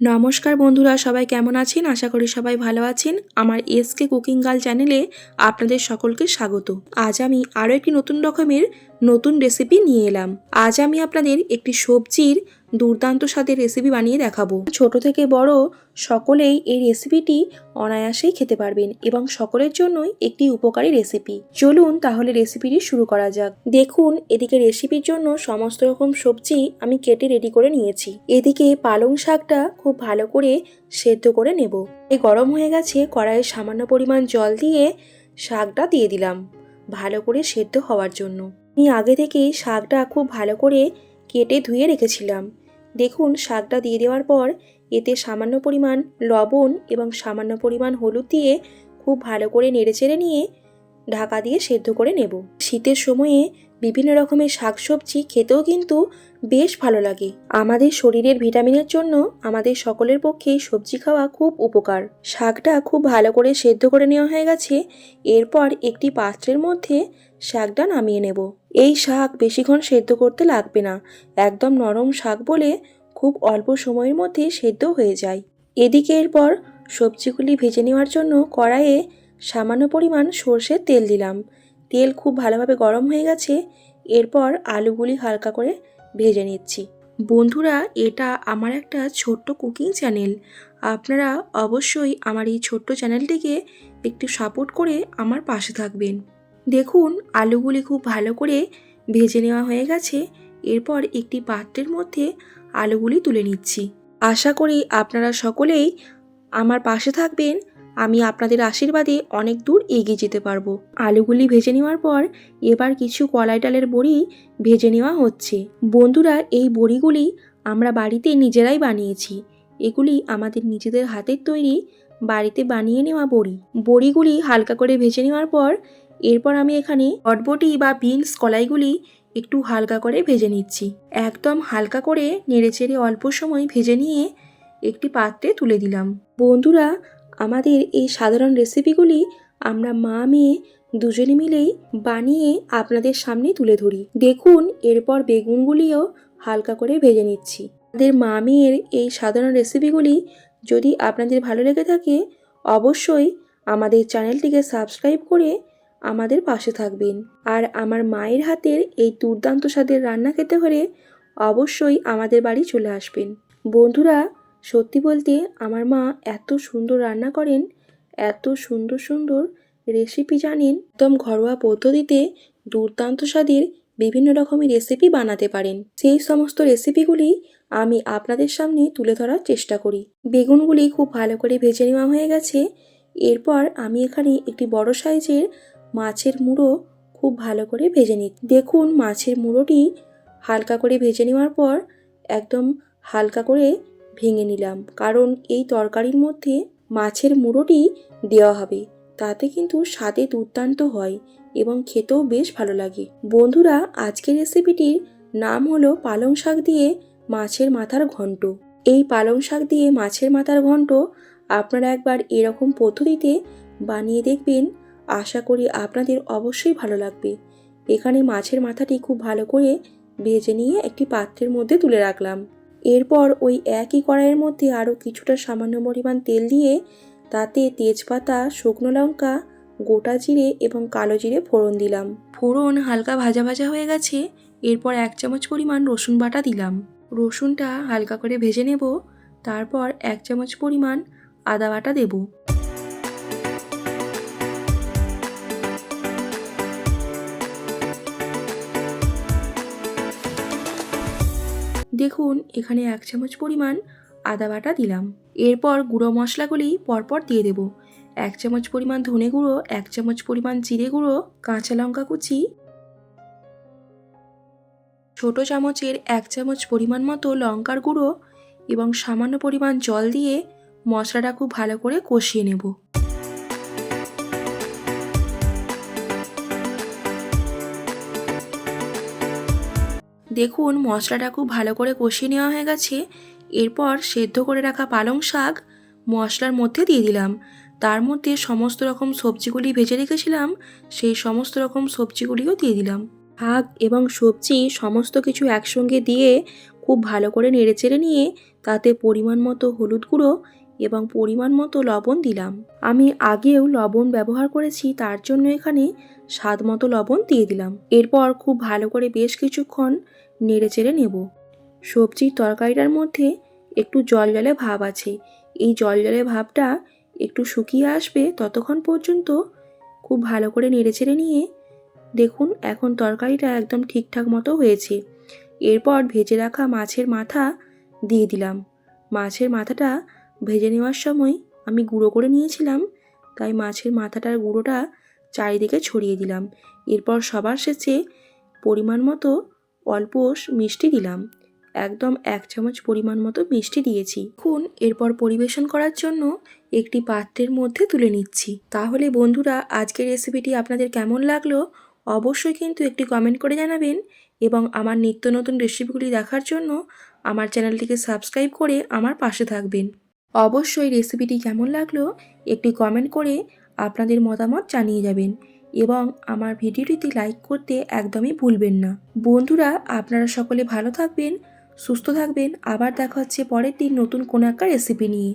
নমস্কার বন্ধুরা, সবাই কেমন আছেন? আশা করি সবাই ভালো আছেন। আমার এসকে কুকিং গার্ল চ্যানেলে আপনাদের সকলকে স্বাগত। আজ আমি আরও একটি নতুন রকমের নতুন রেসিপি নিয়ে এলাম। আজ আমি আপনাদের একটি সবজির দুর্দান্ত স্বাদের রেসিপি বানিয়ে দেখাবো। ছোট থেকে বড় সকলেই এই রেসিপিটি অনায়াসেই খেতে পারবেন এবং সকলের জন্যই একটি উপকারী রেসিপি চলুন তাহলে রেসিপিটি শুরু করা যাক। দেখুন, এদিকে রেসিপির জন্য সমস্ত রকম সবজি আমি কেটে রেডি করে নিয়েছি। এদিকে পালং শাকটা খুব ভালো করে সেদ্ধ করে নেব। এই গরম হয়ে গেছে, কড়াইয়ে সামান্য পরিমাণ জল দিয়ে শাকটা দিয়ে দিলাম ভালো করে সেদ্ধ হওয়ার জন্য। আমি আগে থেকেই শাকটা খুব ভালো করে কেটে ধুয়ে রেখেছিলাম। দেখুন, শাকটা দিয়ে দেওয়ার পর এতে সামান্য পরিমাণ লবণ এবং সামান্য পরিমাণ হলুদ দিয়ে খুব ভালো করে নেড়েচেড়ে নিয়ে ঢাকা দিয়ে সেদ্ধ করে নেব। শীতের সময়ে বিভিন্ন রকমের শাকসবজি খেতেও কিন্তু বেশ ভালো লাগে। আমাদের শরীরের ভিটামিনের জন্য আমাদের সকলের পক্ষেই সবজি খাওয়া খুব উপকার। শাকটা খুব ভালো করে সেদ্ধ করে নেওয়া হয়ে গেছে। এরপর একটি পাত্রের মধ্যে শাকটা নামিয়ে নেব। এই শাক বেশিক্ষণ সেদ্ধ করতে লাগবে না। একদম নরম শাক বলে খুব অল্প সময়ের মধ্যে সেদ্ধ হয়ে যায়। এদিকে এরপর সবজিগুলি ভেজে নেওয়ার জন্য কড়াইয়ে সামান্য পরিমাণ সর্ষের তেল দিলাম। তেল খুব ভালোভাবে গরম হয়ে গেছে, এরপর আলুগুলি হালকা করে ভেজে নিচ্ছি। বন্ধুরা, এটা আমার একটা ছোট্ট কুকিং চ্যানেল। আপনারা অবশ্যই আমার এই ছোট্ট চ্যানেলটিকে একটু সাপোর্ট করে আমার পাশে থাকবেন। দেখুন, আলুগুলি খুব ভালো করে ভেজে নেওয়া হয়ে গেছে। এরপর একটি পাত্রের মধ্যে আলুগুলি তুলে নিচ্ছি। আশা করি আপনারা সকলেই আমার পাশে থাকবেন। আমি আপনাদের আশীর্বাদে অনেক দূর এগিয়ে যেতে পারব। আলুগুলি ভেজে নেওয়ার পর এবার কিছু কলাই ডালের বড়ি ভেজে নেওয়া হচ্ছে। বন্ধুরা, এই বড়িগুলি আমরা বাড়িতে নিজেরাই বানিয়েছি। এগুলি আমাদের নিজেদের হাতের তৈরি, বাড়িতে বানিয়ে নেওয়া বড়ি। বড়িগুলি হালকা করে ভেজে নেওয়ার পর এরপর আমি এখানে বটবটি বা বিনস কলাইগুলি একটু হালকা করে ভেজে নিচ্ছি। একদম হালকা করে নেড়েচেড়ে অল্প সময় ভেজে নিয়ে একটি পাত্রে তুলে দিলাম। বন্ধুরা আমাদের এই সাধারণ রেসিপিগুলি আমরা মা, মেয়ে দুজনে মিলেই বানিয়ে আপনাদের সামনে তুলে ধরি। দেখুন, এরপর বেগুনগুলিও হালকা করে ভেজে নিচ্ছি। আমাদের মা, মেয়ের এই সাধারণ রেসিপিগুলি যদি আপনাদের ভালো লেগে থাকে, অবশ্যই আমাদের চ্যানেলটিকে সাবস্ক্রাইব করে আমাদের পাশে থাকবেন। আর আমার মায়ের হাতের এই দুর্দান্ত স্বাদের রান্না খেতে হলে অবশ্যই আমাদের বাড়ি চলে আসবেন। বন্ধুরা সত্যি বলতে আমার মা এত সুন্দর রান্না করেন, এত সুন্দর সুন্দর রেসিপি জানেন, একদম ঘরোয়া পদ্ধতিতে দুর্দান্ত স্বাদের বিভিন্ন রকমের রেসিপি বানাতে পারেন। সেই সমস্ত রেসিপিগুলি আমি আপনাদের সামনে তুলে ধরার চেষ্টা করি। বেগুনগুলি খুব ভালো করে ভেজে নেওয়া হয়ে গেছে। এরপর আমি এখানে একটি বড় সাইজের মাছের মুড়ো খুব ভালো করে ভেজে নিই দেখুন মাছের মুড়োটি হালকা করে ভেজে নেওয়ার পর একদম হালকা করে ভেঙে নিলাম। কারণ এই তরকারির মধ্যে মাছের মুড়োটি দেওয়া হবে। তাতে কিন্তু স্বাদে দুর্দান্ত হয় এবং খেতেও বেশ ভালো লাগে। বন্ধুরা, আজকের রেসিপিটির নাম হলো পালং শাক দিয়ে মাছের মাথার ঘন্ট। এই পালং শাক দিয়ে মাছের মাথার ঘন্ট আপনারা একবার এরকম পদ্ধতিতে বানিয়ে দেখবেন। আশা করি আপনাদের অবশ্যই ভালো লাগবে। এখানে মাছের মাথাটি খুব ভালো করে ভেজে নিয়ে একটি পাত্রের মধ্যে তুলে রাখলাম। এরপর ওই একই কড়াইয়ের মধ্যে আরও কিছুটা সামান্য পরিমাণ তেল দিয়ে তাতে তেজপাতা, শুকনো লঙ্কা, গোটা জিরে এবং কালো জিরে ফোড়ন দিলাম। ফোড়ন হালকা ভাজা ভাজা হয়ে গেছে, এরপর এক চামচ পরিমাণ রসুন বাটা দিলাম। রসুনটা হালকা করে ভেজে নেব, তারপর এক চামচ পরিমাণ আদা বাটা দেবো। দেখুন, এখানে এক চামচ পরিমাণ আদা বাটা দিলাম। এরপর গুঁড়ো মশলাগুলি পরপর দিয়ে দেব। এক চামচ পরিমাণ ধনে গুঁড়ো, এক চামচ পরিমাণ জিরে গুঁড়ো, কাঁচা লঙ্কা কুচি, ছোট চামচের এক চামচ পরিমাণ মতো লঙ্কার গুঁড়ো এবং সামান্য পরিমাণ জল দিয়ে মশলাটা খুব ভালো করে কষিয়ে নেব। দেখুন, মশলাটা খুব ভালো করে কষিয়ে নেওয়া হয়ে গেছে। এরপর সেদ্ধ করে রাখা পালং শাক মশলার মধ্যে দিয়ে দিলাম। তার মধ্যে সমস্ত রকম সবজিগুলি ভেজে রেখেছিলাম, সেই সমস্ত রকম সবজিগুলিও দিয়ে দিলাম। শাক এবং সবজি সমস্ত কিছু একসঙ্গে দিয়ে খুব ভালো করে নেড়েচেড়ে নিয়ে তাতে পরিমাণ মতো হলুদ গুঁড়ো এবং পরিমাণ মতো লবণ দিলাম। আমি আগেও লবণ ব্যবহার করেছি, তার জন্য এখানে স্বাদ মতো লবণ দিয়ে দিলাম। এরপর খুব ভালো করে বেশ কিছুক্ষণ নেড়েচেড়ে নেব। সবজির তরকারিটার মধ্যে একটু জল জলে ভাব আছে। এই জল জলে ভাবটা একটু শুকিয়ে আসবে ততক্ষণ পর্যন্ত খুব ভালো করে নেড়েচেড়ে নিয়ে দেখুন এখন তরকারিটা একদম ঠিকঠাক মতো হয়েছে। এরপর ভেজে রাখা মাছের মাথা দিয়ে দিলাম। মাছের মাথাটা ভেজে নেওয়ার সময় আমি গুঁড়ো করে নিয়েছিলাম, তাই মাছের মাথাটার গুঁড়োটা চারিদিকে ছড়িয়ে দিলাম। এরপর সবার শেষে পরিমাণ মতো অল্প মিষ্টি দিলাম। একদম এক চামচ পরিমাণ মতো মিষ্টি দিয়েছি। এখন এরপর পরিবেশন করার জন্য একটি পাত্রের মধ্যে তুলে নিচ্ছি। তাহলে বন্ধুরা, আজকের রেসিপিটি আপনাদের কেমন লাগল? অবশ্যই কিন্তু একটি কমেন্ট করে জানাবেন এবং আমার নিত্য নতুন রেসিপিগুলি দেখার জন্য আমার চ্যানেলটিকে সাবস্ক্রাইব করে আমার পাশে থাকবেন। অবশ্যই রেসিপিটি কেমন লাগল, একটি কমেন্ট করে আপনাদের মতামত জানিয়ে যাবেন। এবং আমার ভিডিওটিতে লাইক করতে একদমই ভুলবেন না। বন্ধুরা, আপনারা সকলে ভালো থাকবেন, সুস্থ থাকবেন। আবার দেখা হচ্ছে পরের দিন নতুন কোনো একটা রেসিপি নিয়ে।